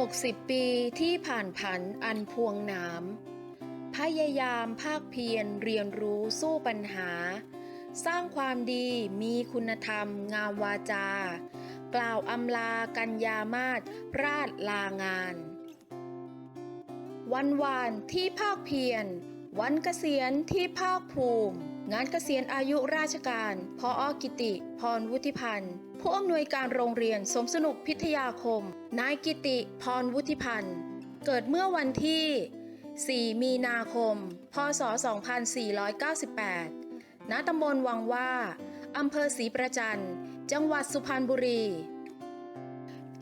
60 ปีที่ผ่านผันอันพวงนามพยายามภาคเพียรเรียนรู้สู้ปัญหา สร้างความดีมีคุณธรรมงามวาจา กล่าวอำลากัญญามาศราชลางาน วันวานที่ภาคเพียรวันเกษียณที่ภาคภูมิ งานเกษียณอายุราชการ พออกิติ พรวุฒิพันธ์ ผู้อำนวยการโรงเรียนสมสนุกพิทยาคม นายกิติ พรวุฒิพันธ์ เกิดเมื่อวันที่ 4 มีนาคม พศ 2498 ณ ตำบลวังว่า อำเภอศรีประจัน จังหวัดสุพรรณบุรี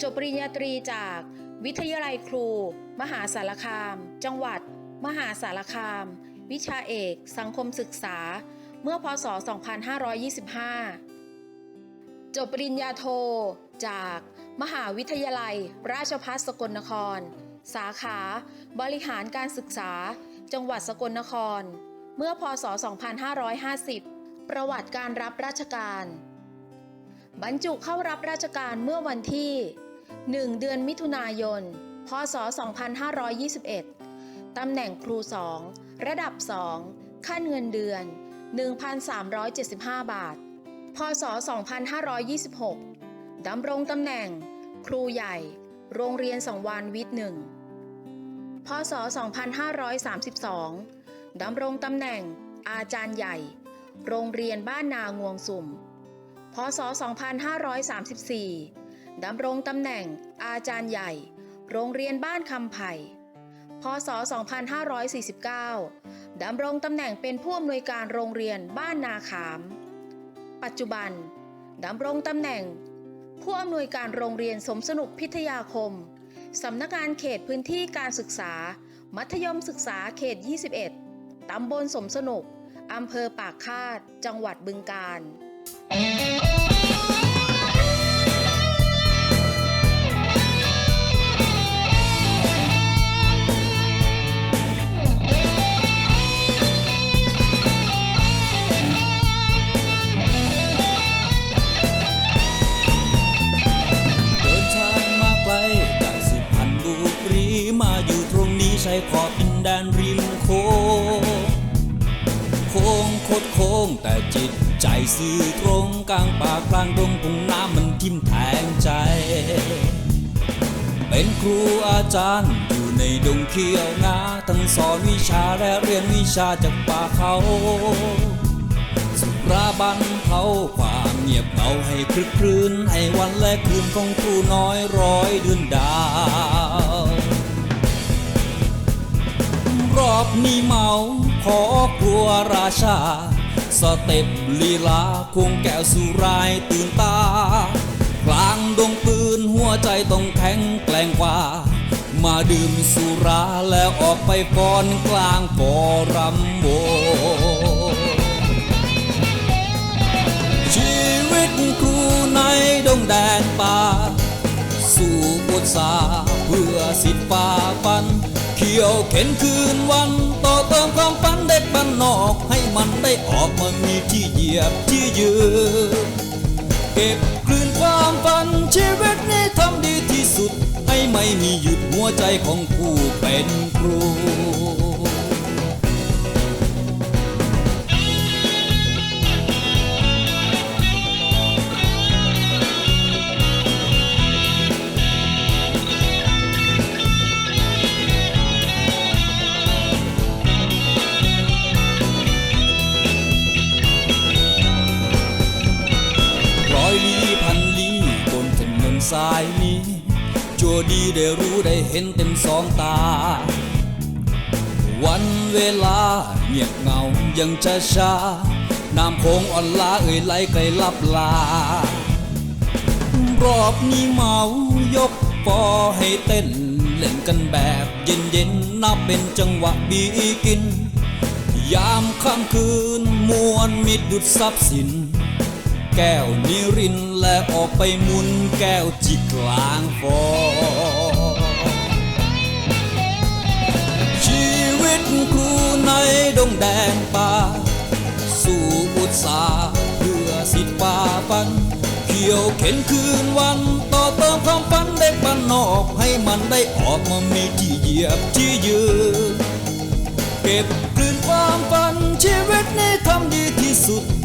จบปริญญาตรีจาก วิทยาลัยครู มหาสารคาม จังหวัด มหาสารคาม วิชาเอก สังคมศึกษา มื่อพศ 2525 จบปริญญาโท จากมหาวิทยาลัย ราชภัฏสกลนคร สาขา บริหารการศึกษา จังหวัดสกลนคร เมื่อพศ 2550 ประวัติการรับราชการ บรรจุเข้ารับราชการเมื่อวันที่ 1 เดือนมิถุนายน พศ 2521 ตำแหน่งครู 2 ระดับ 2 ขั้นเงินเดือน 1,375 บาท พศ 2526 ดำรงตำแหน่ง ครูใหญ่ โรงเรียนสังวานวิทย์หนึ่งพศ 2532 ดำรงตำแหน่ง อาจารย์ใหญ่ โรงเรียนบ้านนางวงสุ่ม พศ 2534 ดำรงตำแหน่ง อาจารย์ใหญ่ โรงเรียนบ้านคำไผ่ พศ 2549 ดำรงตำแหน่งเป็นผู้อำนวยการโรงเรียนบ้านนาขาม ปัจจุบัน ดำรงตำแหน่ง ผู้อำนวยการโรงเรียนสมสนุกพิทยาคม สำนักงานเขตพื้นที่การศึกษา มัธยมศึกษาเขต 21 ตำบลสมสนุก อำเภอปากคาด จังหวัดบึงกาฬ ขอบดินแดนริมโค้งโค้งโคดโค้งแต่จิตใจซื่อตรงกลางป่ากลางดงตรงน้ำมันทิ่มแทงใจ เป็นครูอาจารย์อยู่ในดงเขียวนาทั้งสอนวิชาและเรียนวิชาจากป่าเขาสุราบันเทาความเงียบเงาให้คลึกครื้นให้วันและคืนของครูน้อยร้อยเดือนดาว อบนี้เมา ขอกลัวราชา สเต็ปลีลาควงแก้วสุรายตื่นตา กลางดงปืนหัวใจต้องแข็งแกร่งกว่า มาดื่มสุราแล้วออกไปฟ้อนกลางฟอรัมโบชีวิตครูในดงแดนป่า สู่อุตสาห์เพื่อสิทธิ์ฝ่าฟัน เขียวเข็นคืนวัน ต่อเติมความฝันเด็กบ้านนอก ให้มันได้ออกมามีที่เหยียบที่ยืนเก็บกลืนความฝันชีวิตนี้ทำดีที่สุด ให้ไม่มีหยุดหัวใจของผู้เป็นครู ดีได้รู้ได้เห็นเต็มสองตา วันเวลาเงียบเงายังจะช้าน้ำโคงอ่อนล้าเอ่ยไหลไกลลับลารอบนี้เมายกปอให้เต้น เล่นกันแบบเย็นๆนับเป็นจังหวะบีกิน ยามค่ำคืนมวนมิดดุดทรัพย์สิน แก้วนิรินและออกไปมุนแก้วจิกกลางฟอชีวิตครูในดงแดนป่า สู่อุตสาเพื่อสิทธิ์ฝ่าฟันเขียวเข็นคืนวันต่อเติมความฝันเด็กบ้านบ้นนอกให้มันได้ออกมามีที่เหยียบที่ยืนเก็บกลืนความฝันชีวิตนี้ทำดีที่สุด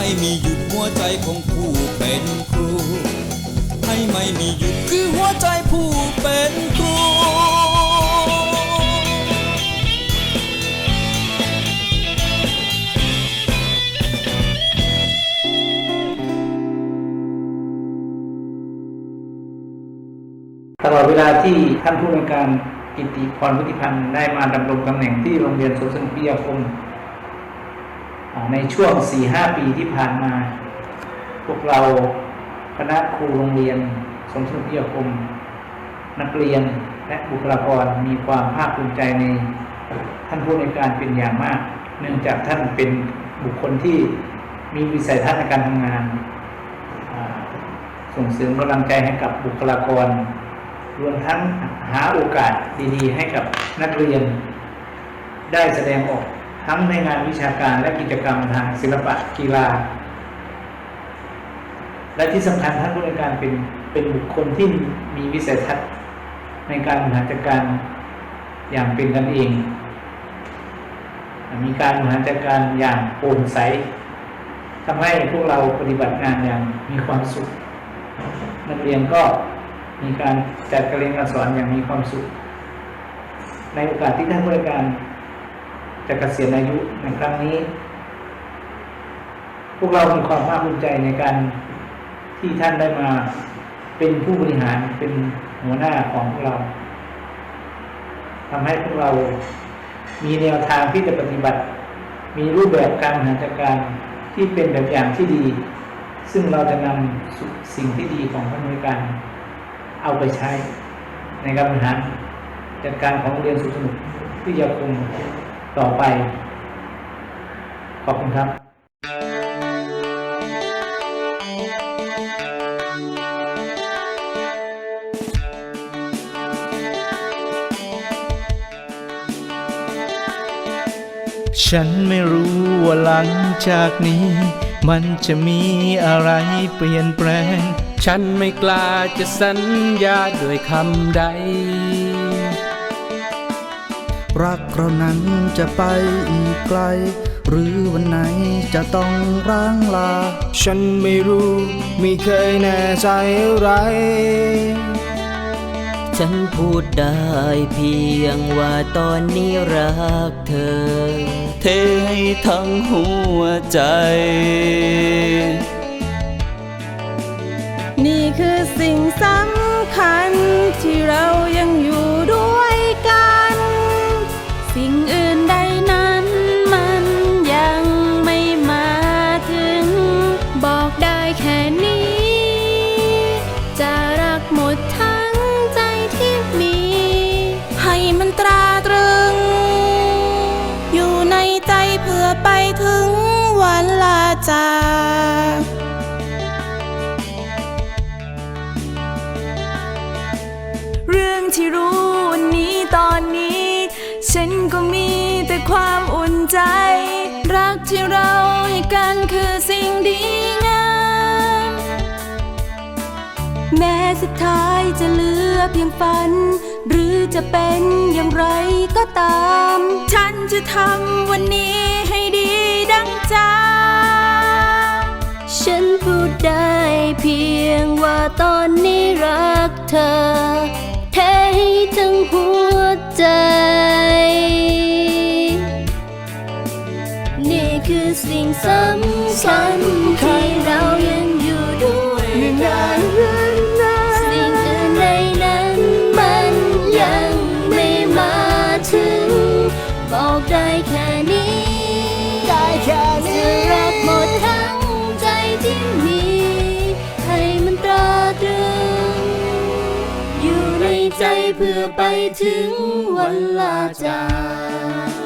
ไม่มีหยุดหัวใจของผู้เป็นครู ให้ไม่มีหยุดคือหัวใจผู้เป็นครูตลอดเวลาที่ท่านผู้ในวยการกิติพรวุฒิพันธ์ได้มาดำรงตำแหน่งที่โรงเรียนสวนสนุกวิยาคม ในช่วง 4-5 ปีที่ผ่านมา พวกเราคณะครูโรงเรียนสวนสนุกวิทยคม นักเรียนและบุคลากรมีความภาคภูมิใจในท่านผู้ในการเป็นอย่างมาก เนื่องจากท่านเป็นบุคคลที่มีวิสัยทัศน์ในการทำงาน ส่งเสริมกำลังใจให้กับบุคลากร รวมทั้งหาโอกาสดีๆ ให้กับนักเรียน ได้แสดงออก ทั้งในงานวิชาการและกิจกรรมทางศิลปะกีฬา และที่สำคัญท่านผู้ในการเป็นเป็นบุคคลที่มีวิสัยทัศน์ในการบริหารจัดการอย่างเป็นกันเอง มีการบริหารจัดการอย่างโปร่งใสทำให้พวกเราปฏิบัติงานอย่างมีความสุข นักเรียนก็มีการจัดการเรียนการสอนอย่างมีความสุข ในโอกาสที่ท่านผู้ในการ จะเกษียณอายุในครั้งนี้ พวกเรามีความภาคภูมิใจในการที่ท่านได้มาเป็นผู้บริหารเป็นหัวหน้าของพวกเราทำให้พวกเรามีแนวทางที่จะปฏิบัติ มีรูปแบบการบริหารจัดการที่เป็นแบบอย่างที่ดี ซึ่งเราจะนำสิ่งที่ดีของท่านผู้ในวยการเอาไปใช้ในการบริหารจัดการของโรงเรียนสุขสนุกวิทยาคม ต่อไป ขอบคุณครับฉันไม่รู้ว่าหลังจากนี้ มันจะมีอะไรเปลี่ยนแปลง ฉันไม่กล้าจะสัญญาด้วยคำใด รักเรานั้นจะไปอีกไกล หรือวันไหนจะต้องร้างลา ฉันไม่รู้ไม่เคยแน่ใจอะไร ฉันพูดได้เพียงว่าตอนนี้รักเธอ เทให้ทั้งหัวใจ นี่คือสิ่งสำคัญที่เรายังอยู่ จากเรื่องที่รู้วันนี้ตอนนี้ ฉันก็มีแต่ความอุ่นใจ รักที่เราให้กันคือสิ่งดีงาม แม้สุดท้ายจะเหลือเพียงฝัน หรือจะเป็นอย่างไรก็ตาม ฉันจะทำวันนี้ให้ดี ดังใจฉันพูดได้เพียงว่าตอนนี้รักเธอเทให้ทั้งหัวใจ นี่คือสิ่งสำคัญที่เรายังอยู่ด้วยกันสิ่งอื่นใดนั้นมันยังไม่มาถึง บอกได้แค่ เพื่อไปถึงวันลาจาก